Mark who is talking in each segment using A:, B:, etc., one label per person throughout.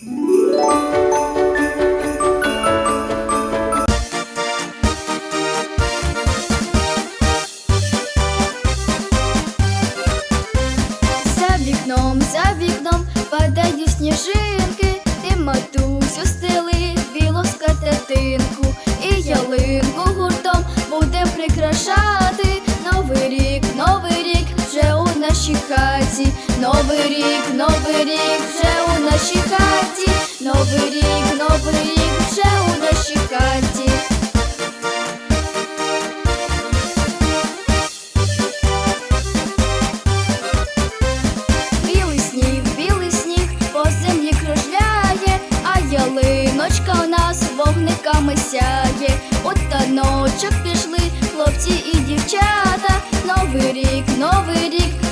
A: За Вікном за вікном падають сніжинки, ти матусю стели білу скатертинку і ялинку гуртом буде прикрашати Новий рік, новий рік вже у нашій хаті, Новий рік, новий рік вже у нашій хаті.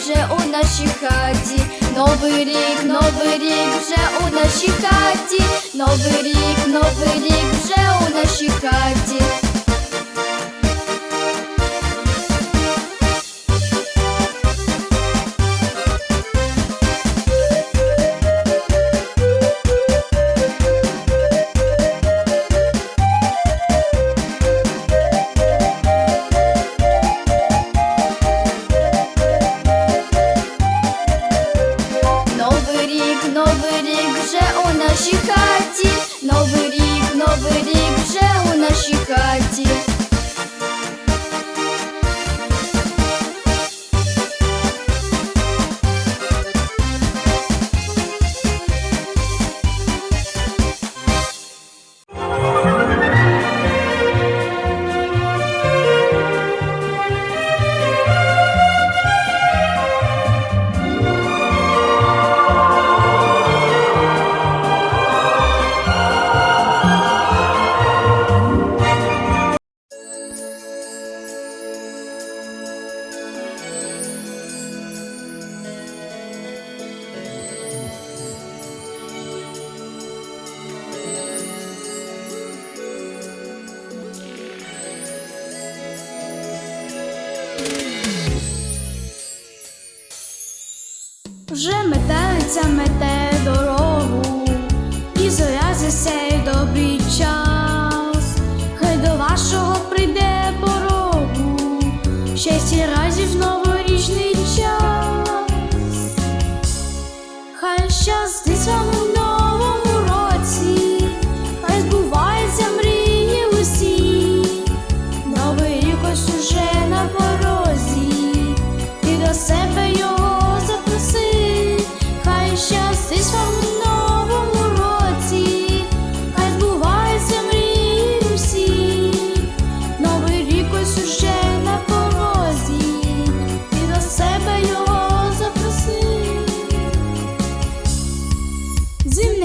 A: вже у нашій хаті, новий рік, новий рік вже у нашій хаті, новий рік, новий рік вже у нашій хаті. вже
B: мететься мете.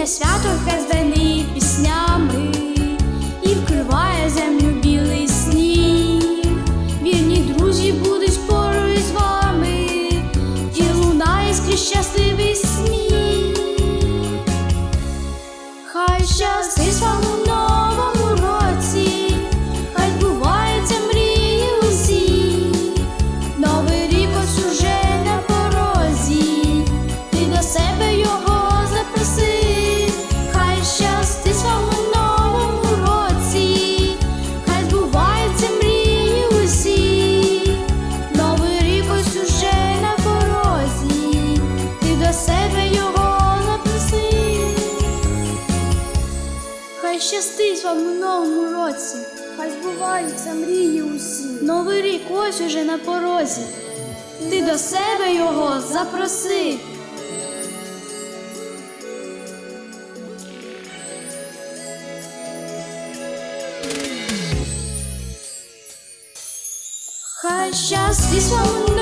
B: свято хай пісням. збуваються мрії усі. Новий рік ось уже на порозі. Ти до себе його запроси. Хай
C: щастя свого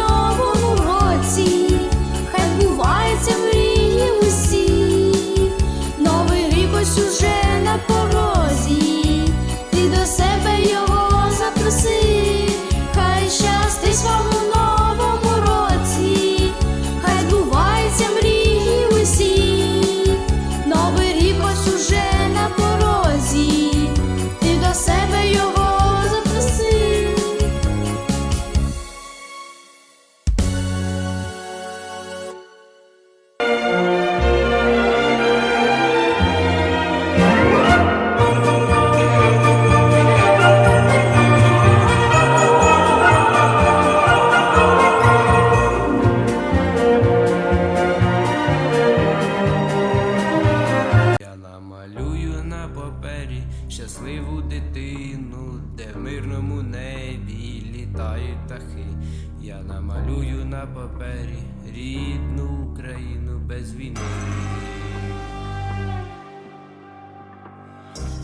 C: папері рідну Україну без війни.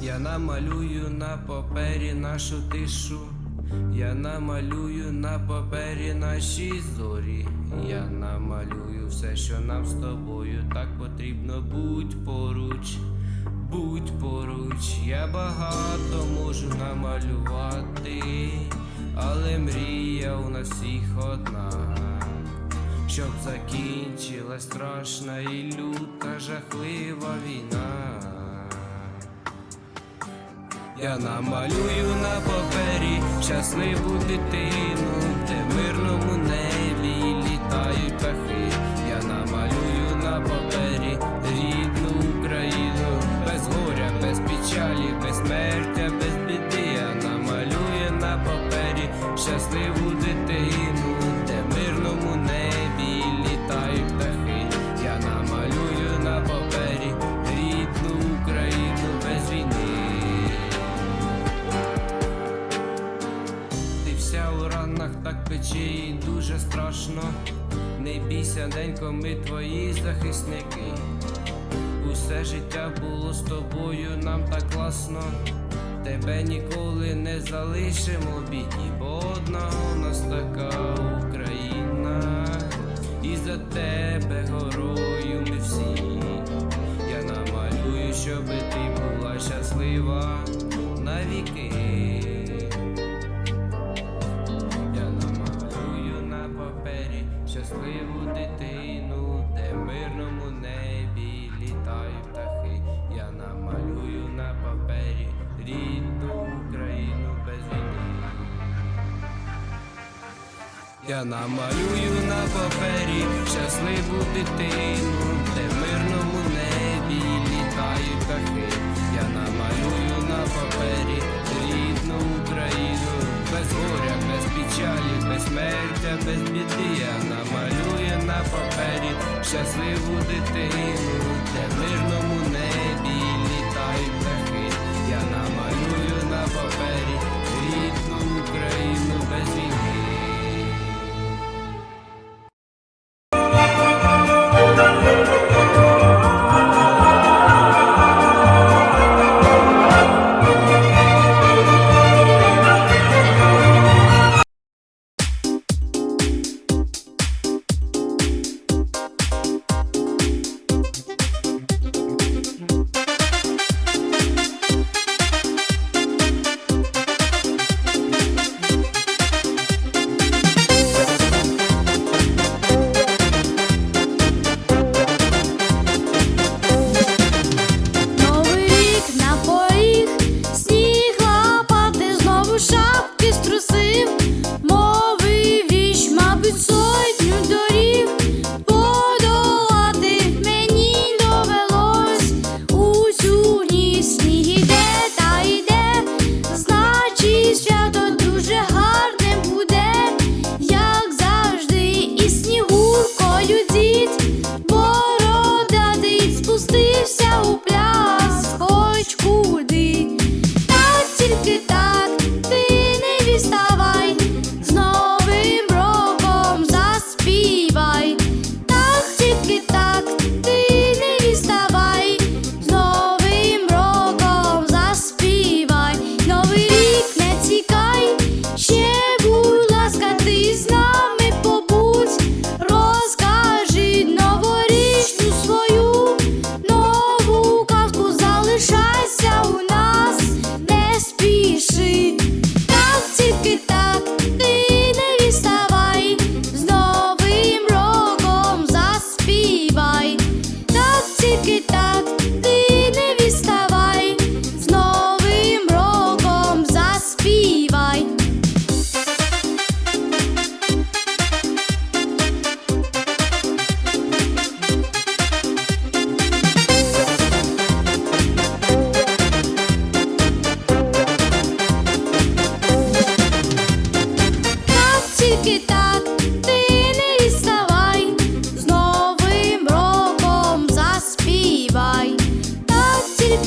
C: Я намалюю на папері нашу тишу, я намалюю на папері наші зорі, я намалюю все, що нам з тобою так потрібно. Будь поруч, будь поруч, я багато можу намалювати, але мрія у нас всіх одна. Щоб закінчилась страшна і люта жахлива війна. Я намалюю на папері щасливу дитину, де в пече і дуже страшно. Не бійся, денько, ми твої захисники. Усе життя було з тобою, нам так класно. Тебе ніколи не залишимо в біді, бо одна у нас така Україна, і за тебе горою ми всі. Я намалюю, щоби ти була щаслива навіки. Намалюю на папері щасливу дитину, де в мирному небі літають птахи. Я намалюю на папері рідну Україну, без горя, без печалі, без смертя, без біди. Я намалюю на папері щасливу дитину, де в мирному небі літають птахи. Я намалюю на папері рідну Україну без війни.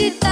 D: de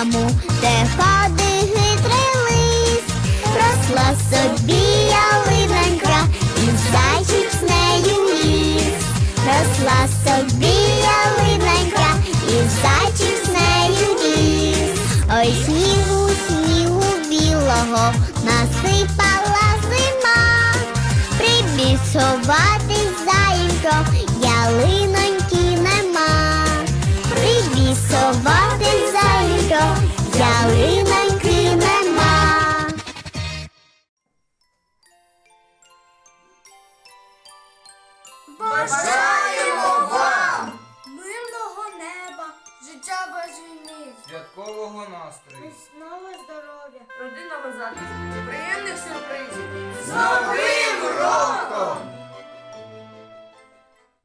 D: яму, де
E: ходи хитрий лис, росла собі ялинонька і зайчик з нею ліс, росла собі ялинонька і зайчик з нею ліс, ой снігу, снігу білого насипала зима, прибіг сховати заєнько ялиноньки нема.
B: Сова Valeu!